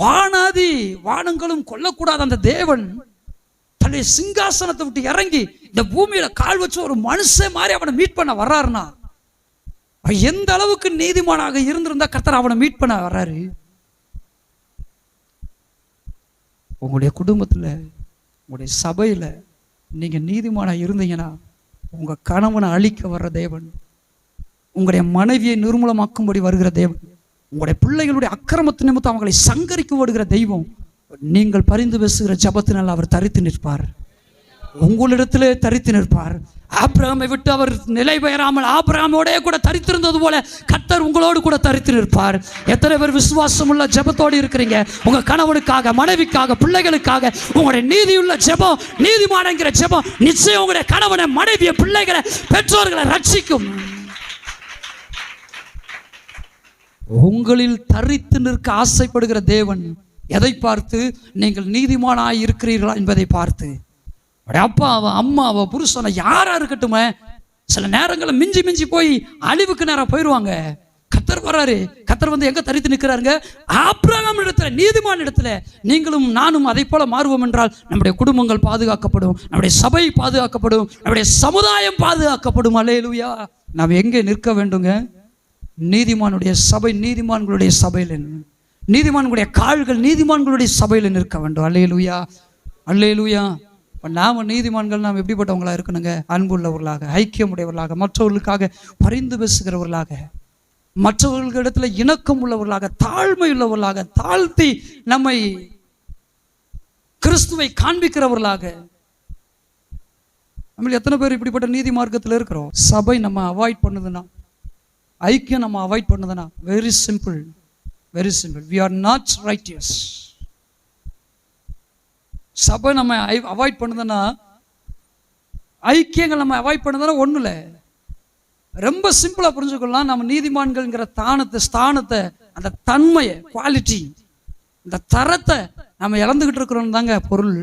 வானாதி வானங்களும் கொல்லக்கூடாத அந்த தேவன் தன்னுடைய சிங்காசனத்தை விட்டு இறங்கி இந்த பூமியில கால் வச்சு ஒரு மனுஷன் மாதிரி அவனை மீட் பண்ண வர்றாருன்னா எந்த அளவுக்கு நீதிமானாக இருந்திருந்தா கர்த்தர் அவனை மீட் பண்ண வர்றாரு? உங்களுடைய குடும்பத்தில் உங்களுடைய சபையில் நீங்கள் நீதிமானாக இருந்தீங்கன்னா உங்க கணவனை அழிக்க வர்ற தேவன் உங்களுடைய மனைவியை நிர்மூலமாக்கும்படி வருகிற தேவன். உங்களுடைய பிள்ளைகளுடைய அக்கிரமத்து நிமித்தம் அவங்களை சங்கரிக்க ஓடுகிற தெய்வம். நீங்கள் பரிந்து பேசுகிற ஜபத்தினால் அவர் தரித்து நிற்பார். உங்களிடத்திலே தரித்து நிற்பார். ஆப்ராமை விட்டு அவர் நிலை பெயராமல் ஆபிரகாமோடே கூட தரித்திருந்தது போல கத்தர் உங்களோடு கூட தரித்து நிற்பார். எத்தனை பேர் விசுவாசம் உள்ள ஜெபத்தோடு இருக்கிறீங்க? உங்க கணவனுக்காக மனைவிக்காக பிள்ளைகளுக்காக உங்களுடைய நீதியுள்ள ஜபம் நீதிமானங்கிற ஜெபம் நிச்சயம் உங்களுடைய கணவனை மனைவியை பிள்ளைகளை பெற்றோர்களை ரட்சிக்கும். உங்களில் தரித்து நிற்க ஆசைப்படுகிற தேவன் எதை பார்த்து? நீங்கள் நீதிமானாய் இருக்கிறீர்களா என்பதை பார்த்து. உடைய அப்பா அவன் அம்மா புருஷனை யாராக இருக்கட்டுமே சில நேரங்களில் மிஞ்சி மிஞ்சி போய் அழிவுக்கு நேரம் போயிடுவாங்க கத்தர் வர்றாரு கத்தர் வந்து எங்க தரித்து நிற்கிறாருங்க? ஆபிரகாம் இடத்துல நீதிமான இடத்துல. நீங்களும் நானும் அதை போல மாறுவோம் என்றால் நம்முடைய குடும்பங்கள் பாதுகாக்கப்படும் நம்முடைய சபை பாதுகாக்கப்படும் நம்முடைய சமுதாயம் பாதுகாக்கப்படும். அல்லேலூயா. நாம் எங்கே நிற்க வேண்டுங்க? நீதிமானுடைய சபை நீதிமான்களுடைய சபையில் நீதிமான்களுடைய கால்கள் நீதிமான்களுடைய சபையில் நிற்க வேண்டும். Hallelujah hallelujah. இப்போ நாம் நீதிமான்கள் நாம் எப்படிப்பட்டவங்களா இருக்கணுங்க? அன்புள்ளவர்களாக ஐக்கியமுடையவர்களாக மற்றவர்களுக்காக பரிந்து பேசுகிறவர்களாக மற்றவர்களிடத்தில் இணக்கம் உள்ளவர்களாக தாழ்மை உள்ளவர்களாக தாழ்த்தி நம்மை கிறிஸ்துவை காண்பிக்கிறவர்களாக. நம்ம எத்தனை பேர் இப்படிப்பட்ட நீதி மார்க்கத்தில் இருக்கிறோம்? சபை நம்ம அவாய்ட் பண்ணுதுன்னா ஐக்கியம் நம்ம அவாய்ட் பண்ணுதுன்னா very simple very simple we are not righteous சபை நம்ம அவாய்ட் பண்ணுதுன்னா ஐக்கியங்கள் நம்ம அவாய்ட் பண்ணுதுன்னா ஒன்றும் இல்லை ரொம்ப சிம்பிளாக புரிஞ்சுக்கலாம் நம்ம நீதிமான்கள்ங்கிற தானத்தை ஸ்தானத்தை அந்த தன்மையை குவாலிட்டி இந்த தரத்தை நம்ம இழந்துகிட்டு இருக்கிறோம் தாங்க பொருள்.